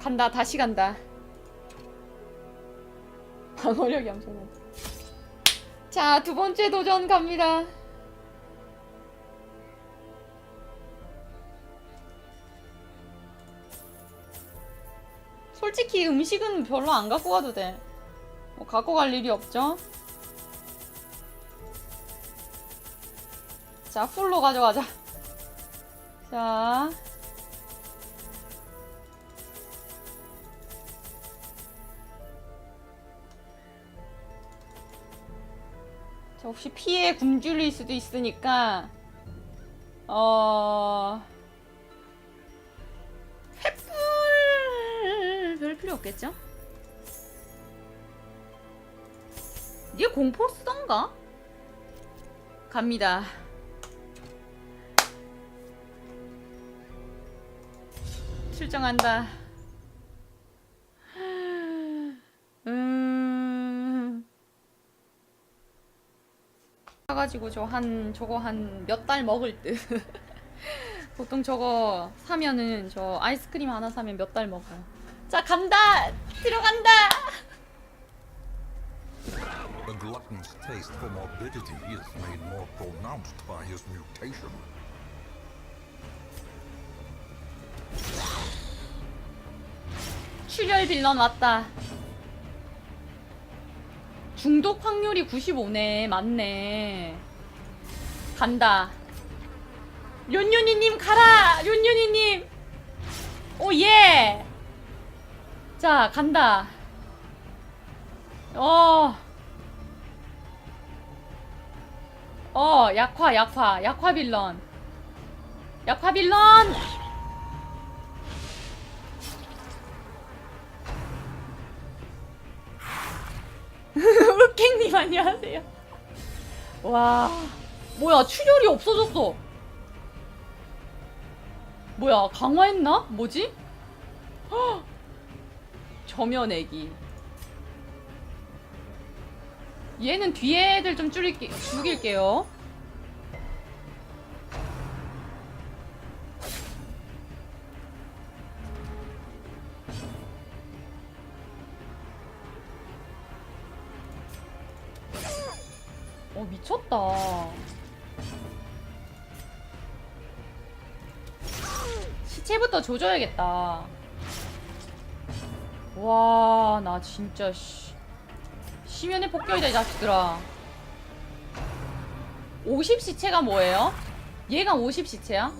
간다 다시 간다 방어력이 엄청나다 자두 번째 도전 갑니다 솔직히 음식은 별로 안 갖고 가도 돼. 뭐 갖고 갈 일이 없죠? 자, 풀로 가져가자. 자. 혹시 피해 굶주릴 수도 있으니까, 어, 횃불 별 필요 없겠죠? 얘 공포 쓰던가? 갑니다. 출정한다. 사가지고 저 한 저거 한 몇 달 먹을 듯. 보통 저거 사면은 저 아이스크림 하나 사면 몇 달 먹어요. 자 간다 들어간다. The glutton's taste for morbidity is made more pronounced by his mutation. 출혈 빌런 왔다. 중독 확률이 95네. 맞네. 간다. 륜륜이님 가라! 륜륜이님! 오, 예! 자, 간다. 어. 어, 약화, 약화. 약화 빌런. 약화 빌런! 으깽님 안녕하세요. 와, 뭐야 출혈이 없어졌어. 뭐야 강화했나? 뭐지? 헉! 저면애기. 얘는 뒤에 애들 좀 줄일게, 죽일게요. 미쳤다. 시체부터 조져야겠다. 와, 나 진짜 씨. 시면의 폭격이다 이 자식들아. 50 시체가 뭐예요? 얘가 50 시체야?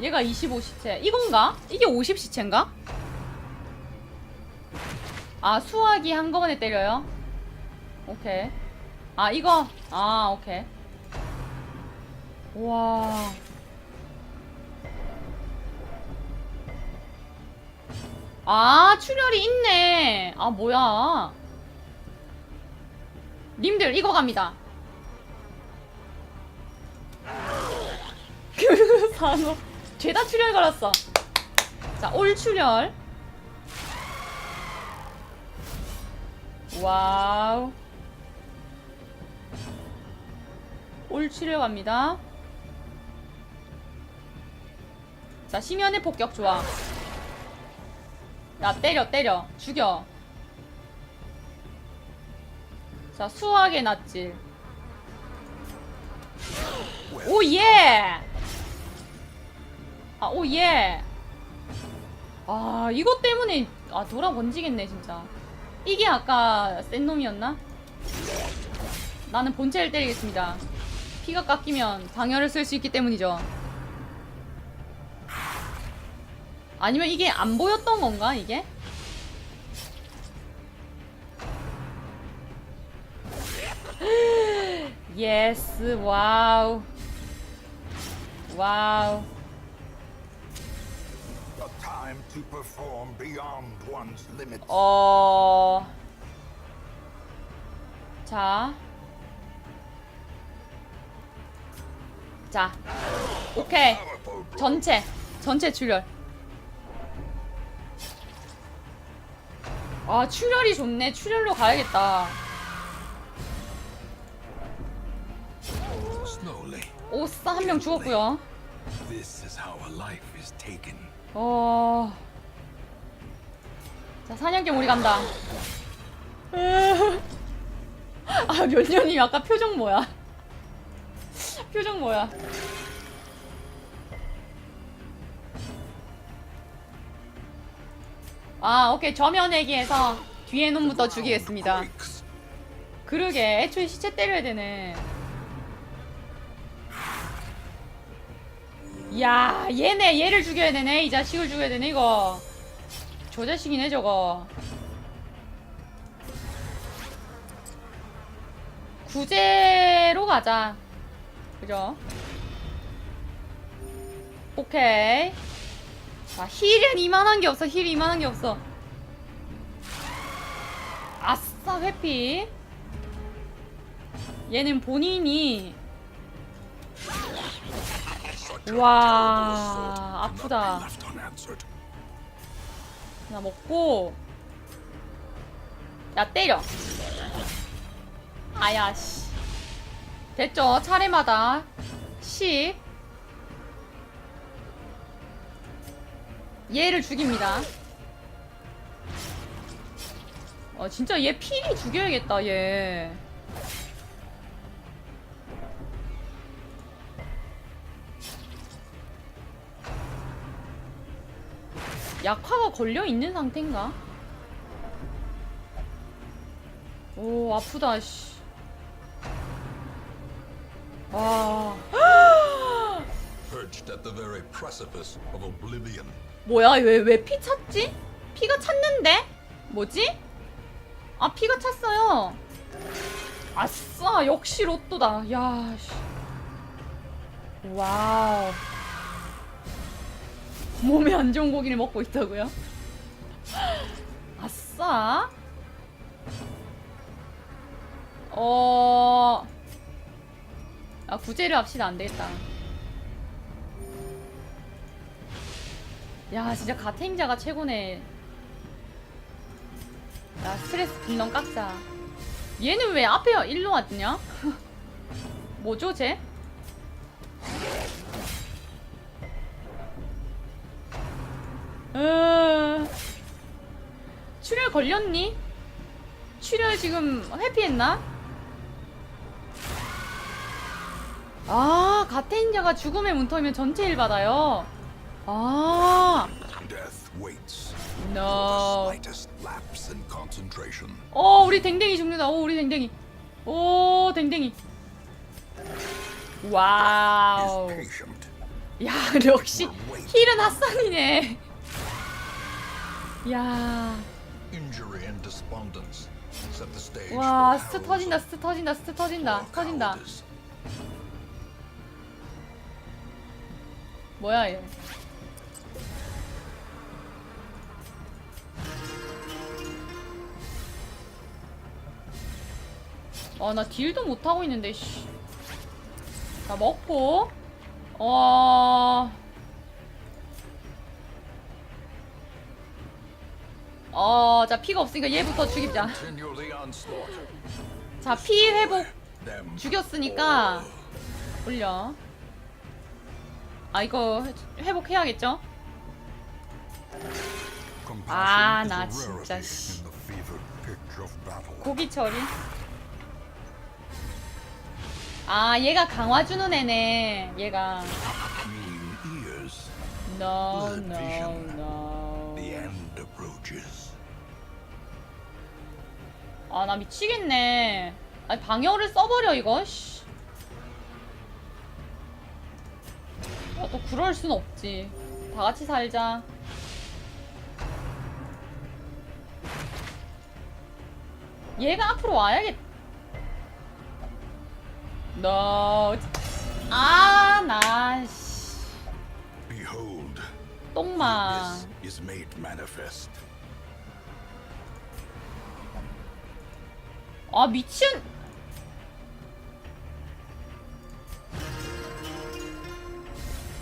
얘가 25 시체. 이건가? 이게 50 시체인가? 아, 수화기 한꺼번에 때려요? 오케이. 아 이거 아 오케이 와 아, 출혈이 있네. 아, 뭐야. 님들, 이거 갑니다. 산호. 죄다 출혈 걸었어. 자, 올 출혈. 와우. 올 출혈 갑니다. 자, 심연의 폭격 좋아. 야, 때려, 때려. 죽여. 자, 수학의 낫질. 오, 예! 아, 오, 예! 아, 이것 때문에, 아, 돌아 번지겠네, 진짜. 이게 아까 센 놈이었나? 나는 본체를 때리겠습니다. 피가 깎이면 방열을 쓸 수 있기 때문이죠. 아니면 이게 안 보였던 건가, 이게? 예스, 와우. 와우. A time to perform beyond one's limits. 어. 자. 자. 오케이. 전체. 전체 출혈. 아, 출혈이 좋네. 출혈로 가야겠다. 오싸 한 명 죽었고요. Taken. 어. 자, 사냥경 우리 간다. 아, 면년이 아까 표정 뭐야? 표정 뭐야? 아, 오케이. 저면내기에서 뒤에 놈부터 죽이겠습니다. 그러게 애초에 시체 때려야 되네 야 얘네 얘를 죽여야 되네 이 자식을 죽여야 되네 이거 저 자식이네 저거 구제로 가자 그죠? 오케이. 자 힐은 이만한 게 없어 힐이 이만한 게 없어. 아싸 회피. 얘는 본인이. 와 아프다. 하나 먹고. 야 때려. 아야 씨 됐죠? 차례마다. 10 얘를 죽입니다. 어 진짜 얘 필히 죽여야겠다 얘. 약화가 걸려 있는 상태인가? 오 아프다 씨. 와 Perched at the very precipice of oblivion. 뭐야 왜 왜 피 찼지? 피가 찼는데? 뭐지? 아 피가 찼어요. 아싸 역시 로또다. 야 씨. 와우. 몸에 안 좋은 고기를 먹고 있다고요? 아싸. 어. 아 구제를 합시다 안 되겠다. 야 진짜 가탱자가 최고네. 야 스트레스 분명 깎자. 얘는 왜 앞에 일로 왔냐? 뭐죠 쟤? 으... 출혈 걸렸니? 출혈 지금 회피했나? 아, 가테인자가 죽음의 문턱이면 전체 일 받아요. 아, no. 어, 우리 댕댕이 죽는다. 오, 우리 댕댕이. 오, 댕댕이. 와우. 야, 역시 힐은 핫산이네. 야, 와, 스트 터진다, 스트 터진다, 스트 터진다, 터진다. 뭐야 얘? 아, 나 딜도 못 하고 있는데 씨. 자, 먹고 어 어, 자 피가 없으니까 얘부터 죽이자. 자, 피 회복 죽였으니까 올려. 아 이거 회- 회복해야겠죠? 아, 나 진짜, 씨. 고기 처리. 아 얘가 강화 주는 애네. 얘가. No no no. The end approaches. 아나 미치겠네. 아니 방어를 써버려 이거. 씨. 야, 또 그럴 순 없지. 다 같이 살자. 얘가 앞으로 와야겠. 너. 아, 나, 씨. 똥마. 아, 미친.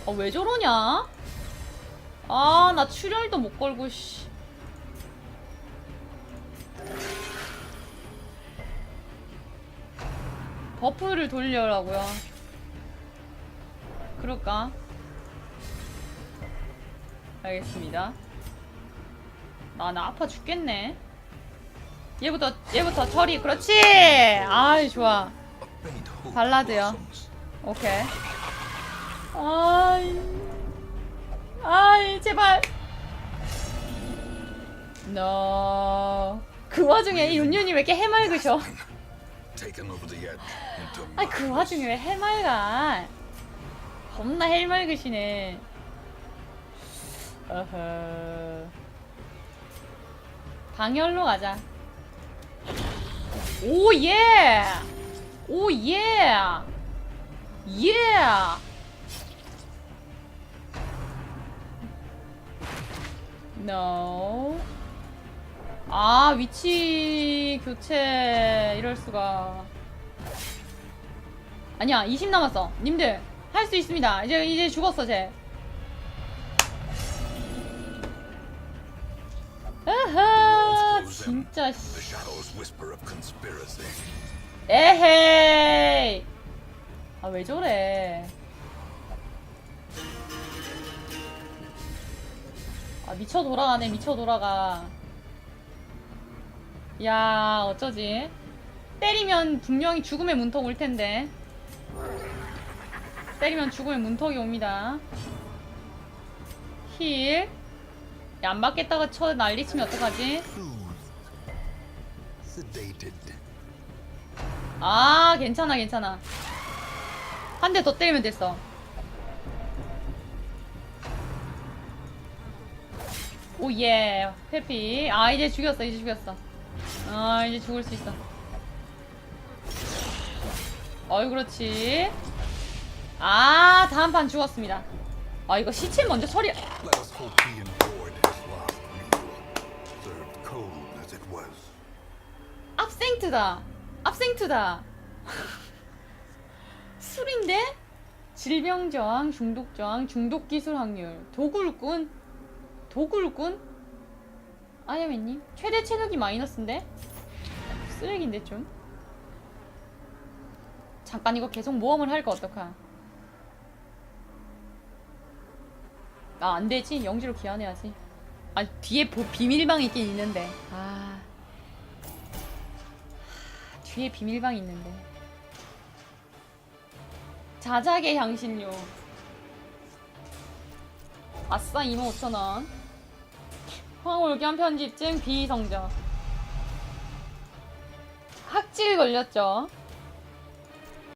아, 왜 저러냐? 아, 나 출혈도 못 걸고, 씨. 버프를 돌려라고요. 그럴까? 알겠습니다. 나, 나 아파 죽겠네. 얘부터, 얘부터 처리. 그렇지! 아이, 좋아. 발라드요. 오케이. 아이. 아이, 제발. No. 그 와중에 이 윤윤이 왜 이렇게 해맑으셔? 아이, 그 와중에 왜 해맑아? 겁나 해맑으시네. 어허. 방열로 가자. 오, 예! 오, 예! 예! No. 아, 위치 교체 이럴 수가. 아니야, 20 남았어. 님들 할 수 있습니다. 이제 이제 죽었어, 쟤. 아하, 진짜 씨. 에헤이. 아, 왜 저래? 아, 미쳐 돌아가네, 미쳐 돌아가. 야, 어쩌지? 때리면 분명히 죽음의 문턱 올 텐데. 때리면 죽음의 문턱이 옵니다. 힐. 야, 안 맞겠다가 쳐 난리치면 어떡하지? 아 괜찮아 괜찮아 한 대 더 때리면 됐어 오예. 페피. 아 이제 죽였어 이제 죽였어. 아 이제 죽을 수 있어. 어이 그렇지. 아 다음 판 죽었습니다. 아 이거 시체 먼저 처리. 압생트다 압생트다. 술인데? 질병 저항, 중독 저항, 중독 기술 확률, 도굴꾼, 도굴꾼? 아야매님 최대 체력이 마이너스인데? 쓰레기인데 좀. 잠깐 이거 계속 모험을 할까 어떡하? 아 안되지 영지로 기한해야지. 아 뒤에 보- 비밀방이 있긴 있는데. 아. 뒤에 비밀방이 있는데. 자작의 향신료. 아싸 25,000원. 황홀견 편집증 비성적. 학질 걸렸죠.